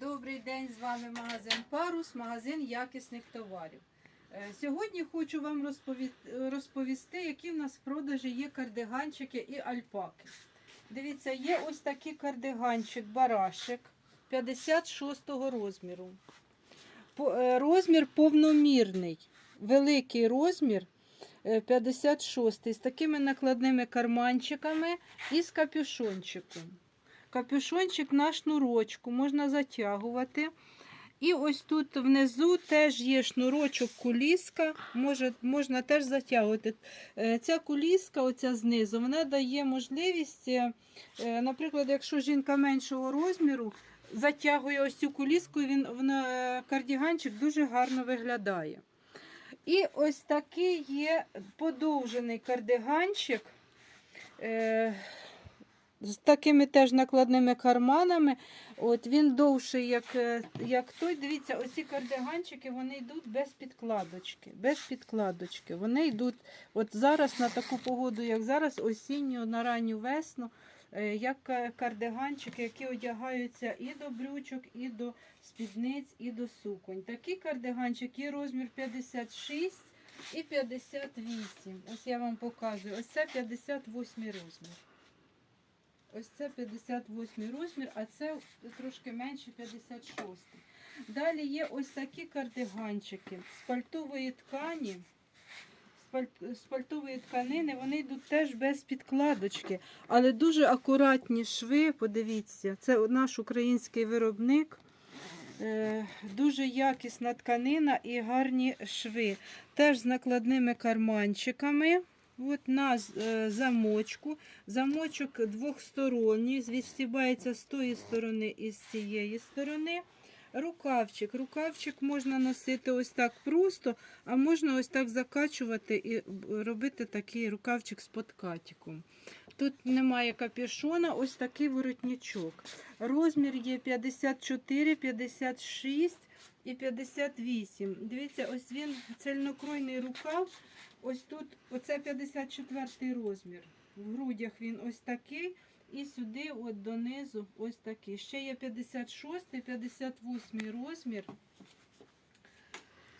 Добрий день, з вами магазин Парус, магазин якісних товарів. Е, Сьогодні хочу вам розповісти, які в нас в продажі є кардиганчики і альпаки. Дивіться, є ось такий кардиганчик, барашек 56 розміру. Е, Розмір повномірний, великий розмір е, 56 з такими накладними карманчиками і з капюшончиком. Капюшончик на шнурочку можна затягувати. І ось тут внизу теж є шнурочок куліска, може, можна теж затягувати. Е, Ця куліска, оця знизу, вона дає можливість, е, е, наприклад, якщо жінка меншого розміру, затягує ось цю куліску, він вона, кардіганчик дуже гарно виглядає. І ось такий є подовжений кардиганчик. З такими теж накладними карманами. От Він довший, як, е, як той. Дивіться, оці кардиганчики вони йдуть без підкладочки. Без підкладочки. Вони йдуть от зараз на таку погоду, як зараз, осінню, на ранню весну, е, як кардиганчики, які одягаються і до брючок, і до спідниць, і до суконь. Такий кардиганчик є розмір 56 і 58. Ось я вам показую. Ось це 58 розмір. Ось це 58 розмір, а це трошки менше 56. Далі є ось такі кардиганчики з пальтової ткані. З пальтової тканини вони йдуть теж без підкладочки, але дуже акуратні шви. Подивіться, це наш український виробник. Е, Дуже якісна тканина і гарні шви. Теж з накладними карманчиками. От на е, замочку. Замочок двохсторонній, відстібається з тої сторони і з цієї сторони. Рукавчик. Рукавчик можна носити ось так просто, а можна ось так закачувати і робити такий рукавчик з подкатиком. Тут немає капюшона, ось такий воротничок. Розмір є 54, 56 і 58. Дивіться, ось він цельнокройний рукав. Ось тут, оце 54 розмір. В грудях він ось такий. І сюди, от донизу, ось такий. Ще є 56, 58 розмір.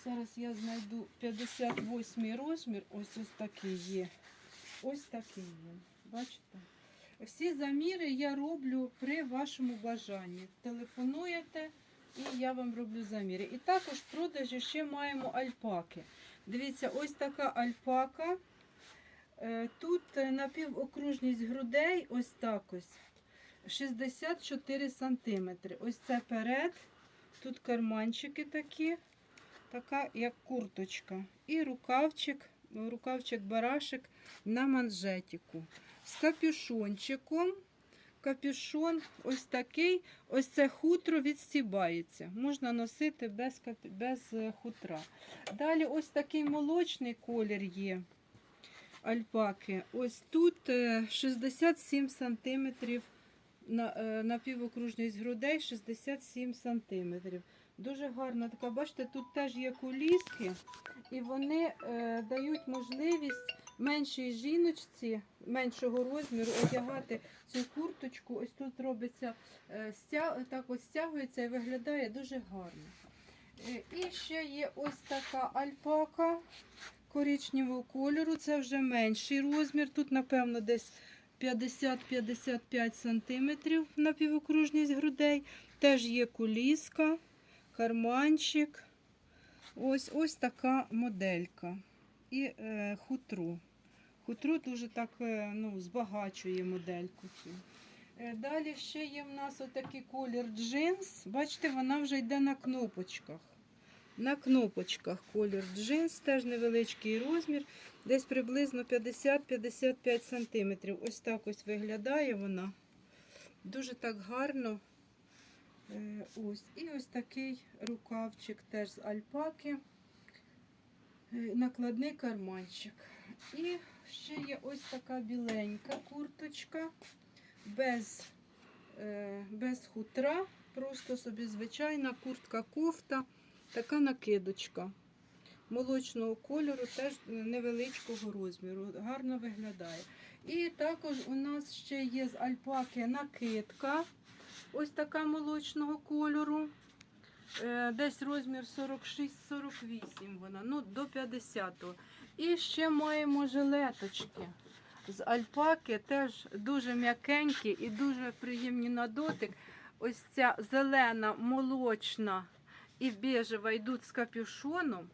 Зараз я знайду 58 розмір. Ось ось такий є. Ось такий є. Бачите? Всі заміри я роблю при вашому бажанні. Телефонуєте і я вам роблю заміри. І також в продажі ще маємо альпаки. Дивіться, ось така альпака. Е, Тут е, напівокружність грудей, ось так ось. 64 сантиметри. Ось це перед. Тут карманчики такі, така як курточка. І рукавчик, рукавчик барашек на манжетику. З капюшончиком. Капюшон ось такий, ось це хутро відстібається. Можна носити без, капю- без е, хутра. Далі ось такий молочний колір є альпаки. Ось тут е, 67 сантиметрів на, е, напівокружність грудей 67 сантиметрів. Дуже гарна така, бачите, тут теж є куліски, і вони е, дають можливість меншій жіночці меншого розміру одягати цю курточку. Ось тут робиться е, так ось стягується і виглядає дуже гарно. Е, І ще є ось така альпака коричневого кольору. Це вже менший розмір. Тут, напевно, десь 50-55 сантиметрів напівокружність грудей. Теж є куліска, карманчик. Ось ось така моделька. І е, хутро. Хутро дуже так е, ну, збагачує модельку цю. Е, Далі ще є в нас отакий колір джинс. Бачите, вона вже йде на кнопочках. На кнопочках колір джинс, теж невеличкий розмір, десь приблизно 50-55 см. Ось так ось виглядає вона. Дуже так гарно. Е, Ось. І ось такий рукавчик теж з альпаки. Е, Накладний карманчик. І ще є ось така біленька курточка без, е, без хутра. Просто собі звичайна куртка кофта. Така накидочка молочного кольору, теж невеличкого розміру, гарно виглядає. І також у нас ще є з альпаки накидка. ось така молочного кольору. Е, Десь розмір 46-48 вона, ну до 50. І ще маємо жилеточки з альпаки, теж дуже м'якенькі і дуже приємні на дотик. Ось ця зелена, молочна і біжева йдуть з капюшоном.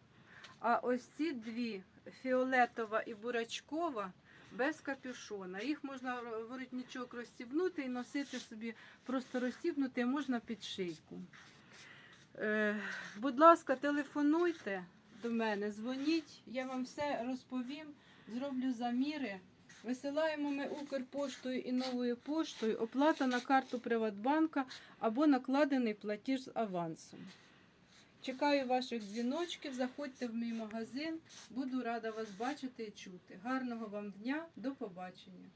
А ось ці дві фіолетова і бурачкова без капюшона. Їх можна воротничок розстібнути і носити собі просто розстібнути можна під шийку. Е, будь ласка, телефонуйте до мене, дзвоніть, я вам все розповім, зроблю заміри. Висилаємо ми Укрпоштою і новою поштою, оплата на карту Приватбанка або накладений платіж з авансом. Чекаю ваших дзвіночків, заходьте в мій магазин. Буду рада вас бачити і чути. Гарного вам дня, до побачення.